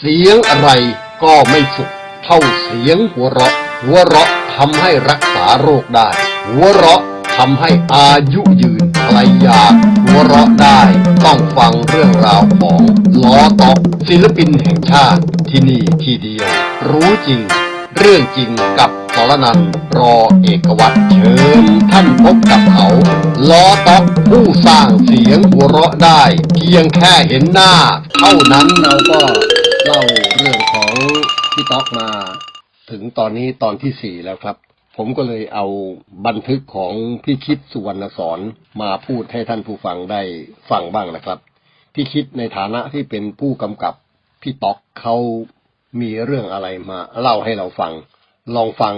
เสียงอะไรก็ไม่สุขเท่าเสียงหัวเราะ หัวเราะทำให้รักษาโรคได้ หัวเราะทำให้อายุยืนใครอยากหัวเราะได้ ต้องฟังเรื่องราวของล้อตอกศิลปินแห่งชาติที่นี่ที่เดียว รู้จริง เรื่องจริงกับสรนันรอเอกวัตรเชิญท่านพบกับเขาล้อตอกผู้สร้างเสียงหัวเราะได้ เพียงแค่เห็นหน้า เท่านั้นเราก็ เล่าเรื่องของพี่ต๊อกมา ถึงตอนนี้ตอนที่สี่แล้วครับ ผมก็เลยเอาบันทึกของพี่คิดสุวรรณสอนมาพูดให้ท่านผู้ฟังได้ฟังบ้างนะครับ พี่คิดในฐานะที่เป็นผู้กำกับพี่ต๊อกเขามีเรื่องอะไรมาเล่าให้เราฟัง ลองฟัง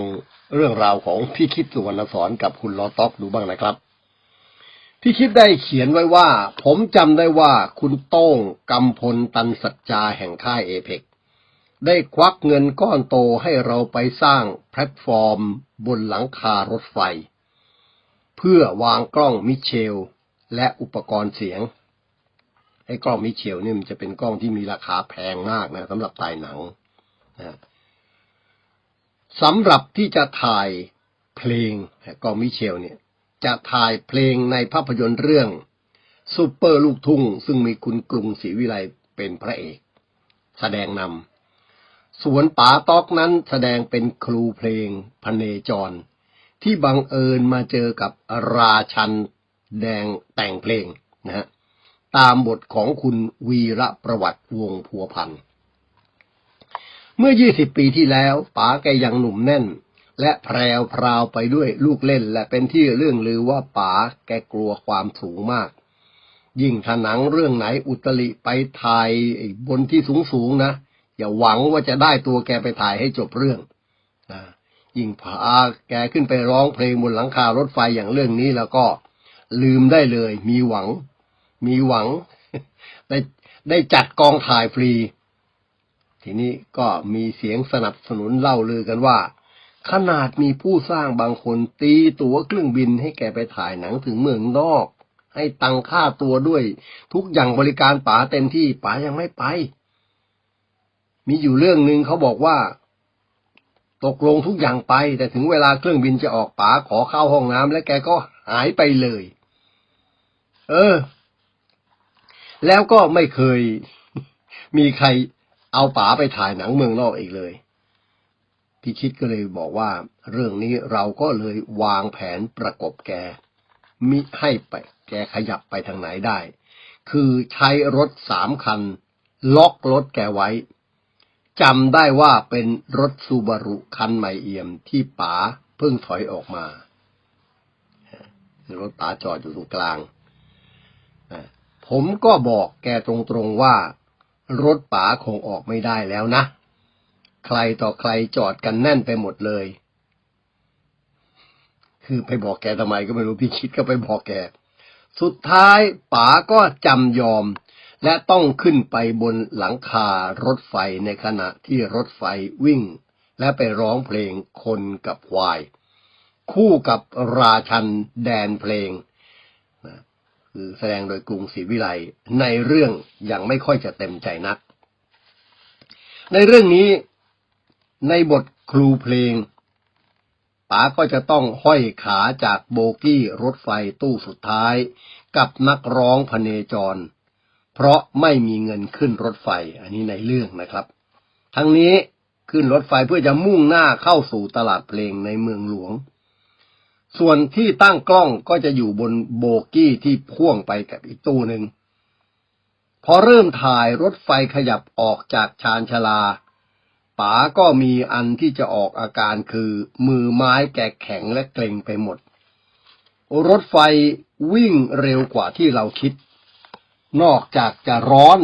เรื่องราวของพี่คิดสุวรรณสอนกับคุณล้อต๊อกดูบ้างนะครับ พี่คิดได้เขียนไว้ว่า ผมจำได้ว่าคุณโต้งกำพลตันสัจจาแห่งค่ายเอเ c ได้ควักเงินก้อนโตให้เราไปสร้างแพลตฟอร์มบนหลังคารถไฟ เพื่อวางกล้องมิเชล และอุปกรณ์เสียงไอ้กล้องมิเชลเนี่ยมันจะเป็นกล้องที่มีราคาแพงมากนะสำหรับถ่ายหนังนะสำหรับที่จะถ่ายเพลงกล้องมิเชลเนี่ย จะถ่ายเพลงในภาพยนตร์เรื่องซูเปอร์ลูกทุ่ง ซึ่งมีคุณกรุงศรีวิไลเป็นพระเอก แสดงนำสวนป๋าตอกนั้นแสดงเป็นครูเพลงพเนจร ที่บังเอิญมาเจอกับราชันแดงแต่งเพลงนะฮะตามบทของคุณวีระประวัติวงพัวพันธ์เมื่อ 20 ปีที่แล้วป๋าแกยังหนุ่มแน่น และแพรวพราวไปด้วยลูกเล่น และเป็นที่เรื่องลือว่าป๋าแกกลัวความสูงมาก ยิ่งถ้าหนังเรื่องไหนอุตริไปถ่ายบนที่สูงสูงๆนะ อย่าหวังว่าจะได้ตัวแกไปถ่ายให้จบเรื่องนะยิ่งพาแกขึ้นไปร้องเพลงบนหลังคารถไฟอย่างเรื่องนี้แล้วก็ลืมได้เลย มีหวัง มีหวัง ได้ได้จัดกองถ่ายฟรี ทีนี้ก็มีเสียงสนับสนุนเล่าลือกันว่า ขนาดมีผู้สร้างบางคนตีตั๋วเครื่องบินให้แกไปถ่ายหนังถึงเมืองนอก ให้ตังค่าตัวด้วย ทุกอย่างบริการป๋าเต็มที่ป๋ายังไม่ไป มีอยู่เรื่องหนึ่งเขาบอกว่า ตกลงทุกอย่างไป แต่ถึงเวลาเครื่องบินจะออกป๋าขอเข้าห้องน้ำและแกก็หายไปเลย เออ แล้วก็ไม่เคย มีใครเอาป๋าไปถ่ายหนังเมืองนอกอีกเลย พี่คิดก็เลยบอกว่า เรื่องนี้เราก็เลยวางแผนประกบแกมิให้ไปแกขยับไปทางไหนได้ คือใช้รถสามคัน ล็อกรถแกไว้จำได้ว่าเป็นรถซูบารุคันใหม่เอี่ยมที่ป๋าเพิ่งถอยออกมารถป๋าจอดอยู่ตรงกลาง ผมก็บอกแกตรงๆว่า รถป๋าคงออกไม่ได้แล้วนะ ใครต่อใครจอดกันแน่นไปหมดเลย คือไปบอกแกทำไมก็ไม่รู้พี่คิดก็ไปบอกแก สุดท้ายป๋าก็จำยอม และต้องขึ้นไปบนหลังคารถไฟในขณะที่รถไฟวิ่ง และไปร้องเพลงคนกับควาย คู่กับราชันแดนเพลงนะคือแสดงโดยกรุงศรีวิไลในเรื่องยังไม่ค่อยจะเต็มใจนัก ในเรื่องนี้ ในบทครูเพลงป๋าก็จะต้องห้อยขาจากโบกี้รถไฟตู้สุดท้าย กับนักร้องพเนจร เพราะไม่มีเงินขึ้นรถไฟอันนี้ในเรื่องนะครับ ทั้งนี้ขึ้นรถไฟเพื่อจะมุ่งหน้าเข้าสู่ตลาดเพลงในเมืองหลวง ส่วนที่ตั้งกล้องก็จะอยู่บนโบกี้ที่พ่วงไปกับอีกตู้หนึ่งพอเริ่มถ่ายรถไฟขยับออกจากชานชาลา ป๋าก็มีอันที่จะออกอาการคือมือไม้แกแข็งและเกร็งไปหมด รถไฟวิ่งเร็วกว่าที่เราคิด นอกจากจะร้อน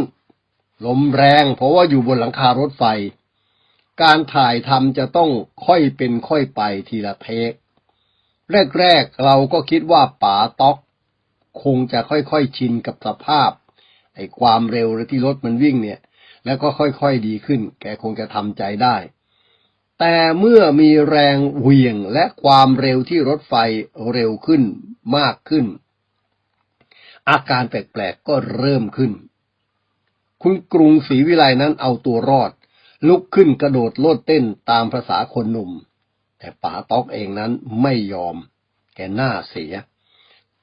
ลมแรงเพราะว่าอยู่บนหลังคารถไฟ การถ่ายทำจะต้องค่อยเป็นค่อยไปทีละเทคแรกๆเราก็คิดว่าป๋าต๊อก คงจะค่อยๆชินกับสภาพไอ้ความเร็วที่รถมันวิ่งเนี่ย แล้วก็ค่อยๆดีขึ้น แกคงจะทำใจได้ แต่เมื่อมีแรงเหวี่ยงและความเร็วที่รถไฟเร็วขึ้นมากขึ้น อาการแปลกๆก็เริ่มขึ้น คุณกรุงศรีวิไลนั้นเอาตัวรอด ลุกขึ้นกระโดดโลดเต้นตามภาษาคนหนุ่ม แต่ป๋าต๊อกเองนั้นไม่ยอม แกหน้าเสีย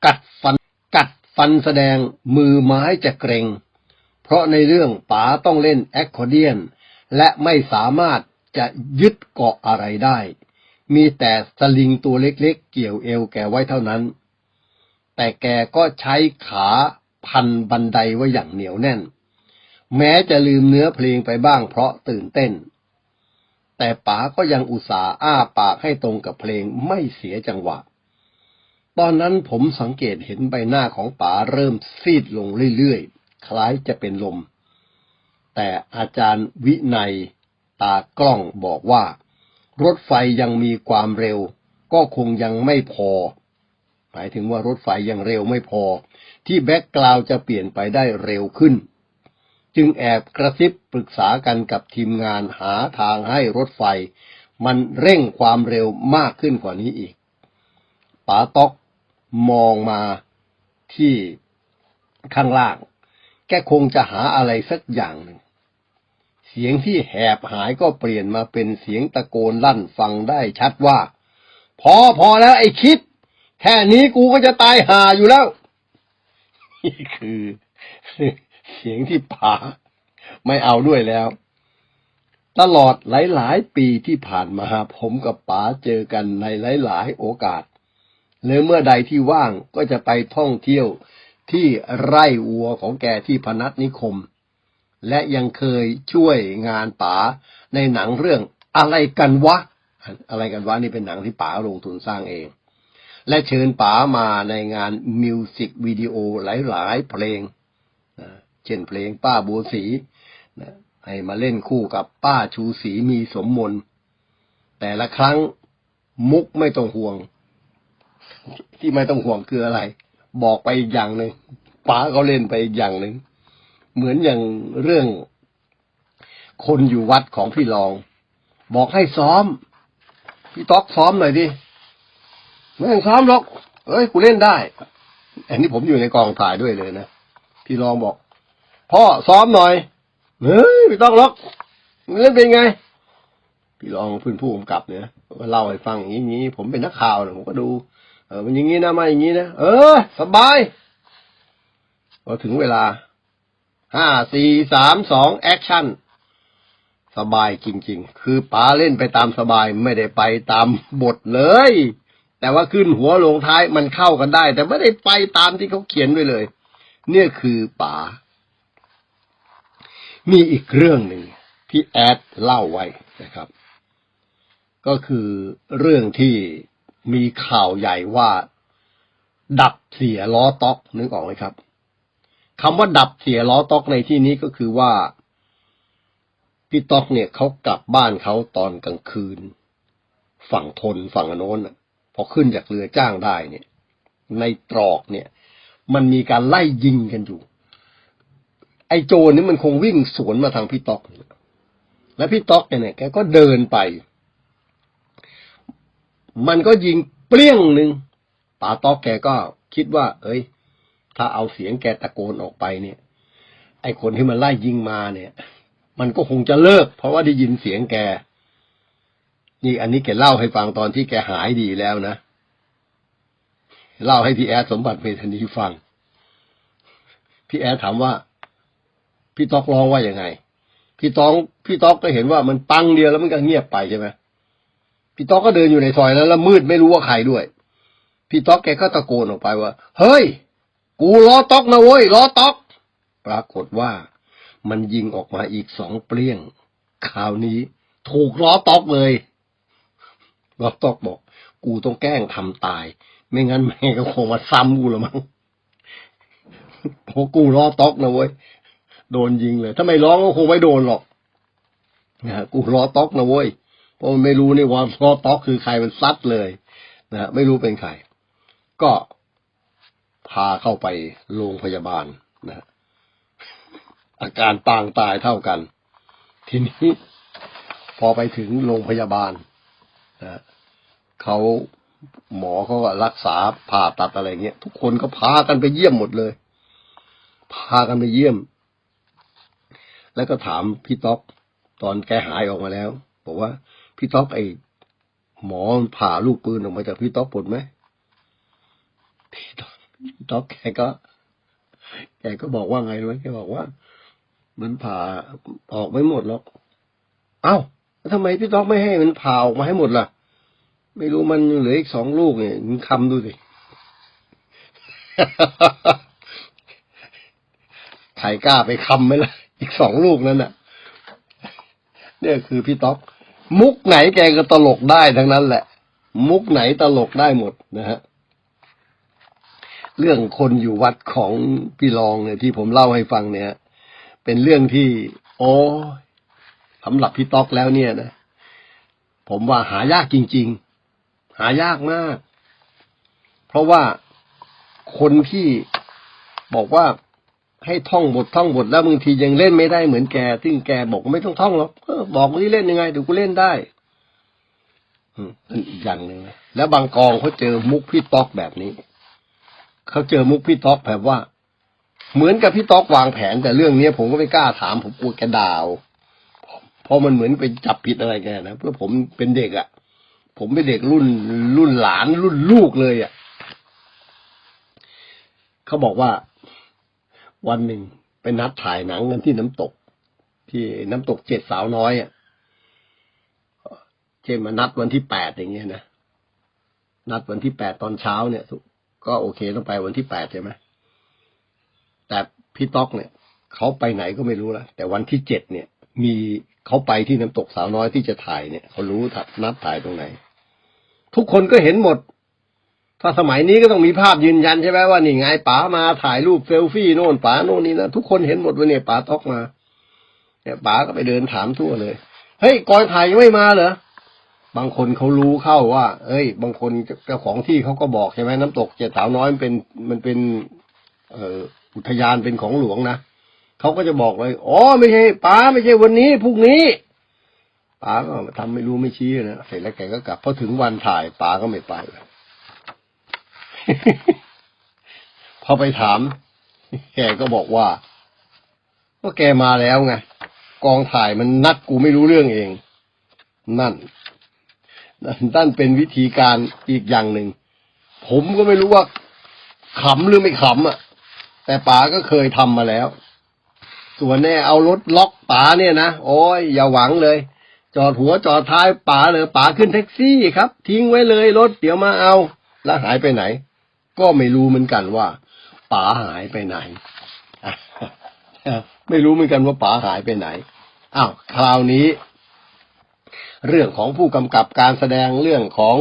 กัดฟันกัดฟันแสดงมือไม้จะเกรง เพราะในเรื่องป๋าต้องเล่นแอคคอร์เดียน และไม่สามารถจะยึดเกาะอะไรได้ มีแต่สลิงตัวเล็กๆเกี่ยวเอวแกไว้เท่านั้น แต่แกก็ใช้ขาพันบันไดไว้อย่างเหนียวแน่น แม้จะลืมเนื้อเพลงไปบ้างเพราะตื่นเต้น แต่ป๋าก็ยังอุตส่าห์อ้าปากให้ตรงกับเพลงไม่เสียจังหวะ ตอนนั้นผมสังเกตเห็นใบหน้าของป๋าเริ่มซีดลงเรื่อยๆ คล้ายจะเป็นลม แต่อาจารย์วินัยตากล้องบอกว่า รถไฟยังมีความเร็ว ก็คงยังไม่พอ หมายถึงว่ารถไฟยังเร็วไม่พอ ที่แบ็กกราวจะเปลี่ยนไปได้เร็วขึ้น จึงแอบกระซิบปรึกษากันกับทีมงานหาทางให้รถไฟ มันเร่งความเร็วมากขึ้นกว่านี้อีกป๋าต๊อกมองมาที่ข้างล่าง แกคงจะหาอะไรสักอย่างหนึ่ง เสียงที่แหบหายก็เปลี่ยนมาเป็นเสียงตะโกนลั่นฟังได้ชัดว่า พอพอแล้วไอ้คิด แค่นี้กูก็จะตายห่าอยู่แล้ว นี่คือ เสียงที่ป๋าไม่เอาด้วยแล้ว ตลอดหลาย ๆ ปีที่ผ่านมาผมกับป๋าเจอกันในหลาย ๆ โอกาสหรือเมื่อใดที่ว่างก็จะไปท่องเที่ยว ที่ไร่วัวของแกที่พนัสนิคม และยังเคยช่วยงานป๋าในหนังเรื่องอะไรกันวะ อะไรกันวะนี่เป็นหนังที่ป๋าลงทุนสร้างเอง และเชิญป๋ามาในงานมิวสิกวิดีโอหลายๆเพลง เช่นเพลงป้าบัวศรีให้มาเล่นคู่กับป้าชูศรีมีสมมน แต่ละครั้งมุกไม่ต้องห่วง ที่ไม่ต้องห่วงคืออะไร บอกไปอีกอย่างหนึ่งป๋าก็เล่นไปอีกอย่างหนึ่งเหมือนอย่างเรื่อง คนอยู่วัดของพี่รอง บอกให้ซ้อม พี่ต๊อกซ้อมหน่อยดิไม่ต้องซ้อมหรอกเอ้ยกูเล่นได้ อันนี้ผมอยู่ในกองถ่ายด้วยเลยนะพี่รองบอก พ่อซ้อมหน่อยเฮ้ยไม่ต้องหรอกมึงเล่นเป็นไงพี่รองพื้นผู้กำกับเนี่ยก็เล่าให้ฟังอย่างนี้ผมเป็นนักข่าวนะผมก็ดู ออมันอย่างนี้นะมาอย่างนี้นะเออ สบายพอถึงเวลาห้าสี่สามสองแอคชั่น สบายจริง ๆ คือป๋าเล่นไปตามสบายไม่ได้ไปตามบทเลย แต่ว่าขึ้นหัวลงท้ายมันเข้ากันได้ แต่ไม่ได้ไปตามที่เขาเขียนไว้เลย เนี่ยคือป๋ามีอีกเรื่องหนึ่งที่แอดเล่าไว้นะครับ ก็คือเรื่องที่ มีข่าวใหญ่ว่า ดับเสียล้อต๊อกนึกออกไหมครับคำว่าดับเสียล้อต๊อกในที่นี้ก็คือว่าพี่ต๊อกเนี่ยเขากลับบ้านเขาตอนกลางคืน ฝั่งทนฝั่งโน้นพอขึ้นจากเรือจ้างได้เนี่ย ในตรอกเนี่ย มันมีการไล่ยิงกันอยู่ ไอ้โจรนี่มันคงวิ่งสวนมาทางพี่ต๊อก แล้วพี่ต๊อกเนี่ยแกก็เดินไป มันก็ยิงเปรี้ยงหนึ่งป๋าต๊อกแกก็คิดว่า เอ้ย ถ้าเอาเสียงแกตะโกนออกไปเนี่ย ไอคนที่มันไล่ยิงมาเนี่ย มันก็คงจะเลิก เพราะว่าได้ยินเสียงแก นี่อันนี้แกเล่าให้ฟังตอนที่แกหายดีแล้วนะ เล่าให้พี่แอดสมบัติเมธานีฟัง พี่แอดถามว่า พี่ต๊อกร้องว่ายังไง พี่ต้องพี่ต๊อกก็เห็นว่ามันปังเดียวแล้วมันก็เงียบไปใช่ไหม พี่ต๊อกก็เดินอยู่ในซอยแล้วแล้วมืดไม่รู้ว่าใครด้วย พี่ต๊อกแกก็ตะโกนออกไปว่า เฮ้ย กูล้อต๊อกนะเว้ยล้อต๊อก ปรากฏว่า มันยิงออกมาอีกสองเปรี้ยงคราวนี้ ถูกล้อต๊อกเลยล้อต๊อกบอก กูต้องแกล้งทำตาย ไม่งั้นแม่ก็คงมาซ้ำกูละมั้งเพราะกูล้อต๊อกนะเว้ยโดนยิงเลย ถ้าไม่ร้องก็คงไม่โดนหรอกนะกูล้อต๊อกนะเว้ย เพราะมันไม่รู้นี่ว่าล้อต๊อกคือใครมันซัดเลยนะฮะไม่รู้เป็นใคร ก็พาเข้าไปโรงพยาบาลนะฮะอาการปางตายเท่ากัน ทีนี้พอไปถึงโรงพยาบาลนะเขาหมอเขาก็รักษาผ่าตัดอะไรเงี้ย ทุกคนก็พากันไปเยี่ยมหมดเลย พากันไปเยี่ยม แล้วก็ถามพี่ต๊อกตอนแกหายออกมาแล้ว บอกว่า พี่ต๊อกไอหมอผ่าลูกปืนออกมาจากพี่ต๊อกปวดไหมพี่ต๊อกต๊อกแกก็แกก็บอกว่าไงรู้ไหมแกบอกว่า มันผ่าออกไม่หมดหรอก เอ้าแล้วทำไมพี่ต๊อกไม่ให้มันผ่าออกมาให้หมดล่ะ ไม่รู้มันเหลืออีกสองลูกเนี่ยมึงคำดูสิใครกล้าไปคำไหมล่ะ อีกสองลูกนั้นน่ะ เนี่ยคือพี่ต๊อก มุกไหนแกก็ตลกได้ทั้งนั้นแหละ มุกไหนตลกได้หมดนะฮะเรื่องคนอยู่วัดของพี่รองเนี่ยที่ผมเล่าให้ฟังเนี่ย เป็นเรื่องที่ โอ้สำหรับพี่ต๊อกแล้วเนี่ยนะผมว่าหายากจริง ๆ หายากมาก เพราะว่าคนที่บอกว่า ให้ท่องบทท่องบทแล้วบางทียังเล่นไม่ได้เหมือนแก ซึ่งแกบอกไม่ต้องท่องหรอกบอกว่าที่เล่นยังไงเดี๋ยวกูเล่นได้อีกอย่างหนึ่งนะแล้วบางกองเขาเจอมุกพี่ต๊อกแบบนี้เขาเจอมุกพี่ต๊อกแบบว่า เหมือนกับพี่ต๊อกวางแผน แต่เรื่องเนี้ยผมก็ไม่กล้าถามผมกลัวแกด่าวเพราะมันเหมือนไปจับผิดอะไรแกนะเพื่อผมเป็นเด็กอะ่ะ ผมเป็นเด็กรุ่นรุ่นหลานรุ่นลูกเลยอะ่ะเขาบอกว่า วันหนึ่งไปนัดถ่ายหนังกันที่น้ำตก ที่น้ำตกเจ็ดสาวน้อยอะเช่นมานัดวันที่แปดอย่างเงี้ยนะนัดวันที่แปดตอนเช้าเนี่ยก็โอเคต้องไปวันที่แปดใช่ไหมแต่พี่ต๊อกเนี่ยเขาไปไหนก็ไม่รู้ละแต่วันที่เจ็ดเนี่ย มีเขาไปที่น้ำตกสาวน้อยที่จะถ่ายเนี่ยเขารู้ทันัดถ่ายตรงไหน ทุกคนก็เห็นหมด ถ้าสมัยนี้ก็ต้องมีภาพยืนยันใช่ไหมว่านี่ไงป๋ามาถ่ายรูปเซลฟี่โน่นป๋าโน่นนี่นะทุกคนเห็นหมดว่าเนี่ยป๋าตอกมาเนี่ยป๋าก็ไปเดินถามทั่วเลยเฮ้ยกอยถ่ายยังไม่มาเหรอบางคนเขารู้เข้าว่า เอ้ย บางคนเจ้าของที่เขาก็บอกใช่ไหมน้ำตกเจ็ดสาวน้อยมันเป็นมันเป็น เอ่ออุทยานเป็นของหลวงนะเขาก็จะบอกเลยอ๋อไม่ใช่ป๋าไม่ใช่วันนี้พรุ่งนี้ป๋าก็ทำไม่รู้ไม่ชี้นะเสร็จแล้วแกก็กลับพอถึงวันถ่ายป๋าก็ไม่ไปเลย พอไปถาม แกก็บอกว่าก็แกมาแล้วไงกองถ่ายมันนัดกูไม่รู้เรื่องเอง นั่นนั่นเป็นวิธีการอีกอย่างหนึ่ง ผมก็ไม่รู้ว่าขำหรือไม่ขำอะ แต่ป๋าก็เคยทำมาแล้ว ส่วนแน่เอารถล็อกป๋าเนี่ยนะ โอ้ยอย่าหวังเลย จอดหัวจอดท้ายป๋าเลยป๋าขึ้นแท็กซี่ครับ ทิ้งไว้เลยรถเดี๋ยวมาเอา แล้วหายไปไหน ก็ไม่รู้เหมือนกันว่าป๋าหายไปไหน ไม่รู้เหมือนกันว่าป๋าหายไปไหน อ้าว คราวนี้ เรื่องของผู้กำกับการแสดงเรื่องของ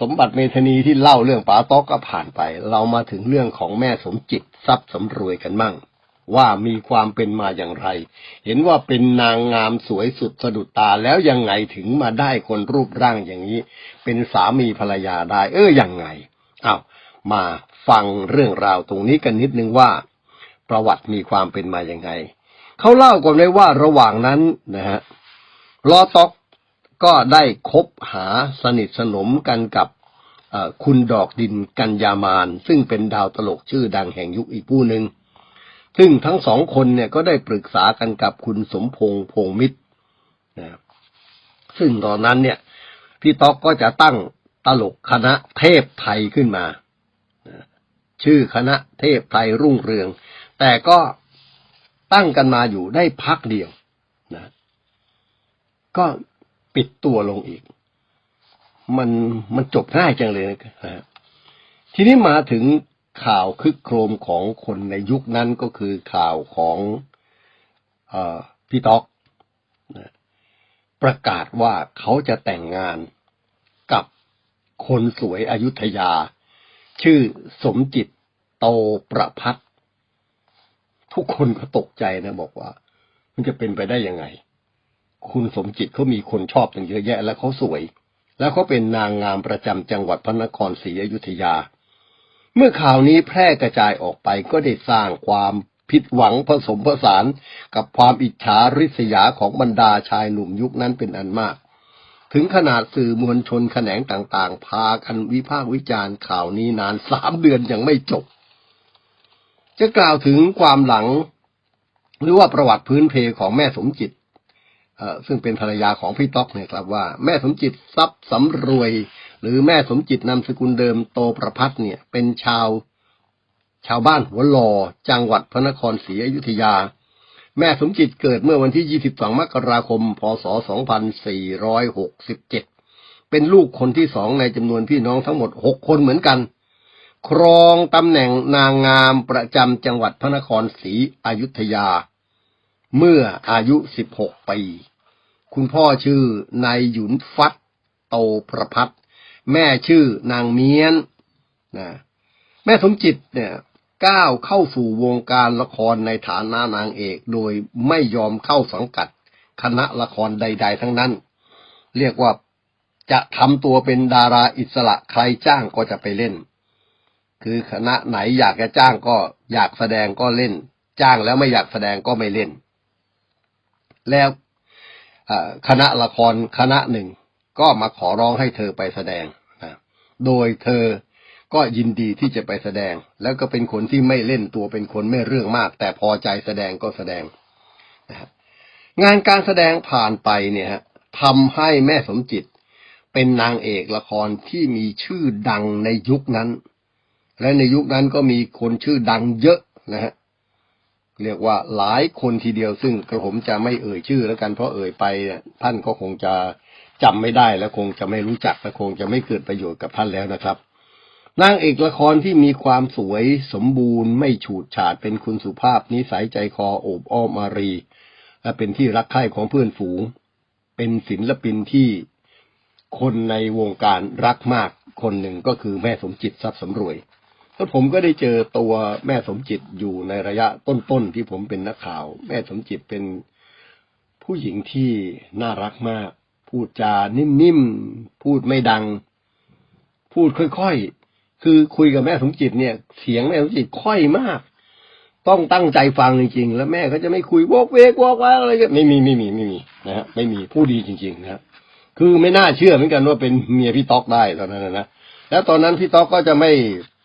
สมบัติเมธนีที่เล่าเรื่องป๋าต๊อกก็ผ่านไป เรามาถึงเรื่องของแม่สมจิตทรัพย์สำรวยกันมั่ง ว่ามีความเป็นมาอย่างไร เห็นว่าเป็นนางงามสวยสุดสะดุดตาแล้วยังไงถึงมาได้คนรูปร่างอย่างนี้ เป็นสามีภรรยาได้ เออยังไงอ้าว มาฟังเรื่องราวตรงนี้กันนิดนึงว่า ประวัติมีความเป็นมาอย่างไงเขาเล่ากันไว้ว่าระหว่างนั้นนะฮะลอต๊อกก็ได้คบหาสนิทสนมกันกับคุณดอกดินกัญญามาน ซึ่งเป็นดาวตลกชื่อดังแห่งยุคอีกผู้หนึ่งซึ่งทั้งสองคนเนี่ยก็ได้ปรึกษากันกับคุณสมพงษ์พงมิตรนะซึ่งตอนนั้นเนี่ย พี่ต๊อกก็จะตั้งตลกคณะเทพไทยขึ้นมา ชื่อคณะเทพไทยรุ่งเรือง แต่ก็ตั้งกันมาอยู่ได้พักเดียวนะ ก็ปิดตัวลงอีก มันมันจบง่ายจังเลยนะฮะทีนี้มาถึงข่าวคึกโครมของคนในยุคนั้นก็คือข่าวของอพี่ต๊อกนะประกาศว่าเขาจะแต่งงานกับคนสวยอยุธยา ชื่อสมจิต โตประพัฒน์ทุกคนก็ตกใจนะบอกว่า มันจะเป็นไปได้ยังไง คุณสมจิตเขามีคนชอบตั้งเยอะแยะ และเขาสวย แล้วเขาเป็นนางงามประจำจังหวัดพระนครศรีอยุธยา เมื่อข่าวนี้แพร่กระจายออกไปก็ได้สร้างความผิดหวังผสมผสานกับความอิจฉาริษยาของบรรดาชายหนุ่มยุคนั้นเป็นอันมาก ถึงขนาดสื่อมวลชนแขนงต่างๆ พากันวิพากษ์วิจารณ์ข่าวนี้นานสามเดือนยังไม่จบ จะกล่าวถึงความหลัง หรือว่าประวัติพื้นเพของแม่สมจิตเอ่อซึ่งเป็นภรรยาของพี่ต๊อกเนี่ยครับว่าแม่สมจิตทรัพย์สำรวย หรือแม่สมจิตนามสกุลเดิมโตประพัฒเนี่ย เป็นชาว ชาวบ้านหัวลอจังหวัดพระนครศรีอยุธยา แม่สมจิตเกิดเมื่อวันที่ 22 มกราคม พศ 2467 เป็นลูกคนที่สองในจำนวนพี่น้องทั้งหมด 6 คนเหมือนกัน ครองตำแหน่งนางงามประจำจังหวัดพระนครศรีอยุธยา เมื่ออายุ 16 ปี คุณพ่อชื่อนายหยุนฟัดโตประพัฒน์แม่ชื่อนางเมียนนะแม่สมจิตเนี่ยก้าวเข้าสู่วงการละครในฐานะนางเอก โดยไม่ยอมเข้าสังกัดคณะละครใด ๆ ทั้งนั้น เรียกว่าจะทำตัวเป็นดาราอิสระใครจ้างก็จะไปเล่น คือคณะไหนอยากจะจ้างก็อยากแสดงก็เล่น จ้างแล้วไม่อยากแสดงก็ไม่เล่น แล้วคณะละครคณะหนึ่ง ก็มาขอร้องให้เธอไปแสดงนะโดยเธอก็ยินดีที่จะไปแสดง แล้วก็เป็นคนที่ไม่เล่นตัวเป็นคนไม่เรื่องมาก แต่พอใจแสดงก็แสดงนะงานการแสดงผ่านไปเนี่ยทำให้แม่สมจิตเป็นนางเอกละครที่มีชื่อดังในยุคนั้น และในยุคนั้นก็มีคนชื่อดังเยอะนะฮะเรียกว่าหลายคนทีเดียวซึ่งกระผมจะไม่เอ่ยชื่อแล้วกันเพราะเอ่ยไปเนี่ยท่านก็คงจะจำไม่ได้และคงจะไม่รู้จักและคงจะไม่เกิดประโยชน์กับท่านแล้วนะครับนางเอกละครที่มีความสวยสมบูรณ์ไม่ฉูดฉาดเป็นคุณสุภาพนิสัยใจคอโอบอ้อมอารี และเป็นที่รักใคร่ของเพื่อนฝูง เป็นศิลปินที่คนในวงการรักมากคนหนึ่งก็คือแม่สมจิตทรัพย์สำรวย แล้วผมก็ได้เจอตัวแม่สมจิตอยู่ในระยะต้นๆที่ผมเป็นนักข่าว แม่สมจิตเป็นผู้หญิงที่น่ารักมาก พูดจานิ่มๆ พูดไม่ดัง พูดค่อยๆ คือคุยกับแม่สมจิตเนี่ย เสียงแม่สมจิตค่อยมาก ต้องตั้งใจฟังจริงๆ แล้วแม่ก็จะไม่คุยวอกเวกวอกวกอะไรกันไม่มีไม่มีไม่มีนะฮะไม่มีผู้ดีจริง ๆ นะครับคือไม่น่าเชื่อเหมือนกันว่าเป็นเมียพี่ต๊อกได้ตอนนั้นนะแล้วตอนนั้นพี่ต๊อกก็จะไม่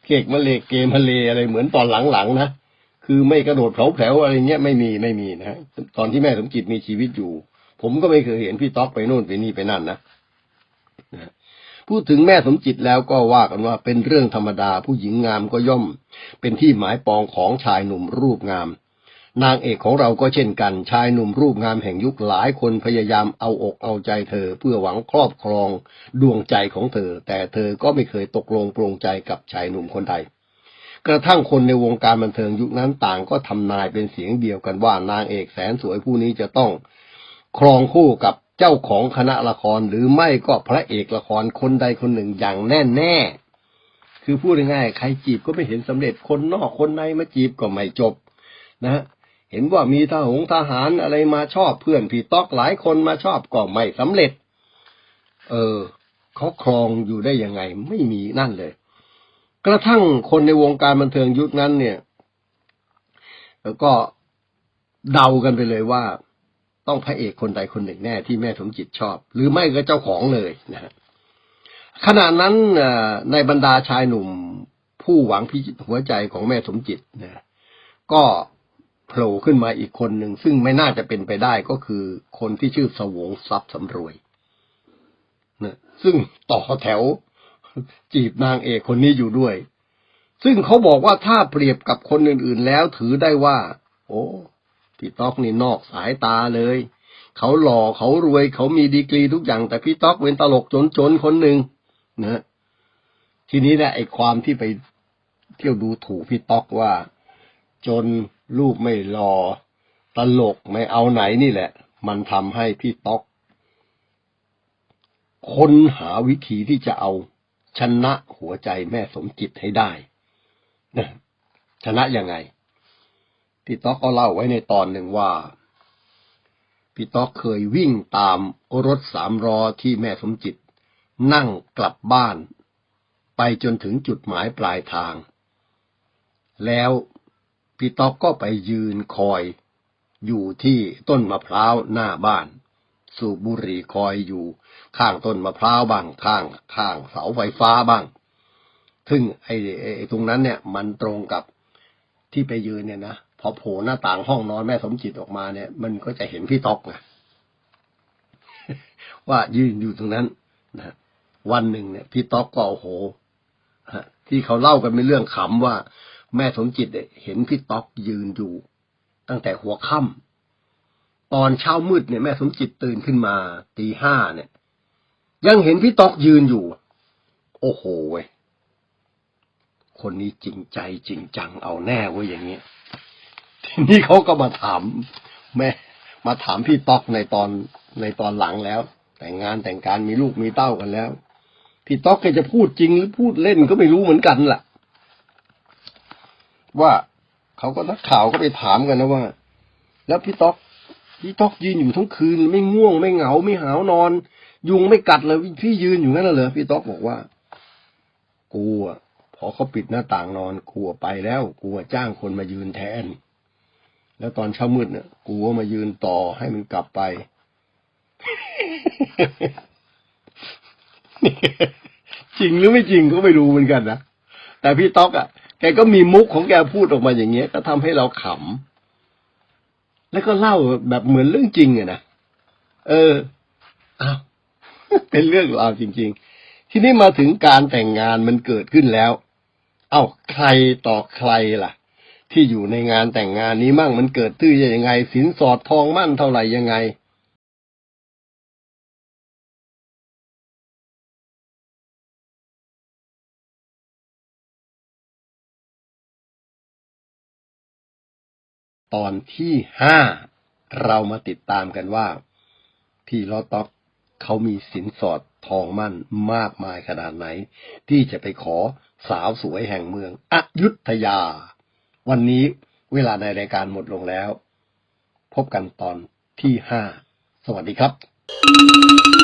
เกกมาเลเกมมาเลอะไรเหมือนตอนหลังๆนะคือไม่กระโดดเผาแผลวอะไรเงี้ยไม่มีไม่มีนะฮะตอนที่แม่สมจิตมีชีวิตอยู่ ผมก็ไม่เคยเห็นพี่ต๊อกไปโน่นไปนี่ไปนั่นนะนะพูดถึงแม่สมจิตแล้วก็ว่ากันว่าเป็นเรื่องธรรมดาผู้หญิงงามก็ย่อม เป็นที่หมายปองของชายหนุ่มรูปงาม นางเอกของเราก็เช่นกัน ชายหนุ่มรูปงามแห่งยุคหลายคนพยายามเอาอกเอาใจเธอเพื่อหวังครอบครองดวงใจของเธอ แต่เธอก็ไม่เคยตกลงปรงใจกับชายหนุ่มคนใดกระทั่งคนในวงการบันเทิงยุคนั้นต่างก็ทำนายเป็นเสียงเดียวกันว่านางเอกแสนสวยผู้นี้จะต้อง ครองคู่กับเจ้าของคณะละครหรือไม่ก็พระเอกละครคนใดคนหนึ่งอย่างแน่แน่คือพูดง่ายๆใครจีบก็ไม่เห็นสำเร็จคนนอกคนในมาจีบก็ไม่จบนะ เห็นว่ามีทหงทหารอะไรมาชอบเพื่อนพี่ต๊อกหลายคนมาชอบก็ไม่สำเร็จ เออเขาครองอยู่ได้ยังไงไม่มีนั่นเลย กระทั่งคนในวงการบันเทิงยุคนั้นเนี่ยแล้วก็เดากันไปเลยว่า ต้องพระเอกคนใดคนหนึ่งแน่ที่แม่สมจิตชอบ หรือไม่ก็เจ้าของเลยนะฮะขณะนั้นในบรรดาชายหนุ่มผู้หวังพิจิตหัวใจของแม่สมจิตนะก็ โผล่ขึ้นมาอีกคนหนึ่งซึ่งไม่น่าจะเป็นไปได้ก็คือคนที่ชื่อสวงทรัพย์สำรวยนะซึ่งต่อแถวจีบนางเอกคนนี้อยู่ด้วย ซึ่งเขาบอกว่าถ้าเปรียบกับคนอื่นๆแล้วถือได้ว่า โอ้พี่ต๊อกนี่นอกสายตาเลย เขาหล่อเขารวยเขามีดีกรีทุกอย่าง แต่พี่ต๊อกเป็นตลกจนๆคนหนึ่งนะทีนี้แหละไอ้ความที่ไปเที่ยวดูถูกพี่ต๊อกว่า จน รูปไม่รอ ตลกไม่เอาไหนนี่แหละ มันทำให้พี่ต๊อกค้นหาวิธีที่จะเอาชนะหัวใจแม่สมจิตให้ได้นะชนะยังไง พี่ต๊อกก็เล่าไว้ในตอนหนึ่งว่า พี่ต๊อกเคยวิ่งตามรถสามล้อที่แม่สมจิต นั่งกลับบ้าน ไปจนถึงจุดหมายปลายทาง แล้ว พี่ต๊อกก็ไปยืนคอย อยู่ที่ต้นมะพร้าวหน้าบ้าน สูบบุหรี่คอยอยู่ ข้างต้นมะพร้าวบ้างข้างข้างเสาไฟฟ้าบ้าง ซึ่งไอ้ไอ้ตรงนั้นเนี่ย มันตรงกับที่ไปยืนเนี่ยนะพอโผล่หน้าต่างห้องนอนแม่สมจิตออกมาเนี่ย มันก็จะเห็นพี่ต๊อกไงว่ายืนอยู่ตรงนั้นนะวันหนึ่งเนี่ย พี่ต๊อกก็โอ้โหที่เขาเล่ากันเป็นเรื่องขำว่า แม่สมจิตเห็นพี่ต๊อกยืนอยู่ ตั้งแต่หัวค่ำตอนเช้ามืดเนี่ยแม่สมจิตตื่นขึ้นมาตีห้าเนี่ย ยังเห็นพี่ต๊อกยืนอยู่ โอ้โหเว้ยคนนี้จริงใจจริงจังเอาแน่เว้ยอย่างเงี้ยทีนี้เขาก็มาถามแม่มาถามพี่ต๊อกในตอนในตอนหลังแล้ว แต่งงานแต่งการมีลูกมีเต้ากันแล้ว พี่ต๊อกแกจะพูดจริงหรือพูดเล่นก็ไม่รู้เหมือนกันล่ะ ว่าเขาก็นักข่าวก็ไปถามกันนะว่า แล้วพี่ต๊อกพี่ต๊อกยืนอยู่ทั้งคืนไม่ง่วงไม่เหงาไม่หาวนอน ยุงไม่กัดเลยพี่ยืนอยู่นั่นเหรอพี่ต๊อกบอกว่ากูอะพอเขาปิดหน้าต่างนอนกูอะไปแล้วกูอะจ้างคนมายืนแทน แล้วตอนเช้ามืดเนี่ยกูก็มายืนต่อให้มันกลับไปจริงหรือไม่จริงก็ไม่รู้เหมือนกันนะแต่พี่ต๊อกอะ แกก็มีมุกของแกพูดออกมาอย่างเงี้ย ก็ทำให้เราขำ แล้วก็เล่าแบบเหมือนเรื่องจริงอะนะ เออ อ้าว เป็นเรื่องราวจริง ๆ ทีนี้มาถึงการแต่งงานมันเกิดขึ้นแล้ว เอ้าใครต่อใครล่ะ ที่อยู่ในงานแต่งงานนี้มั่งมันเกิดตื้อยังไง สินสอดทองมั่นเท่าไหร่ยังไง ตอนที่ห้าเรามาติดตามกันว่า พี่ลอต๊อกเขามีสินสอดทองมั่นมากมายขนาดไหน ที่จะไปขอสาวสวยแห่งเมืองอยุธยา วันนี้เวลาในรายการหมดลงแล้ว พบกันตอนที่ห้าสวัสดีครับ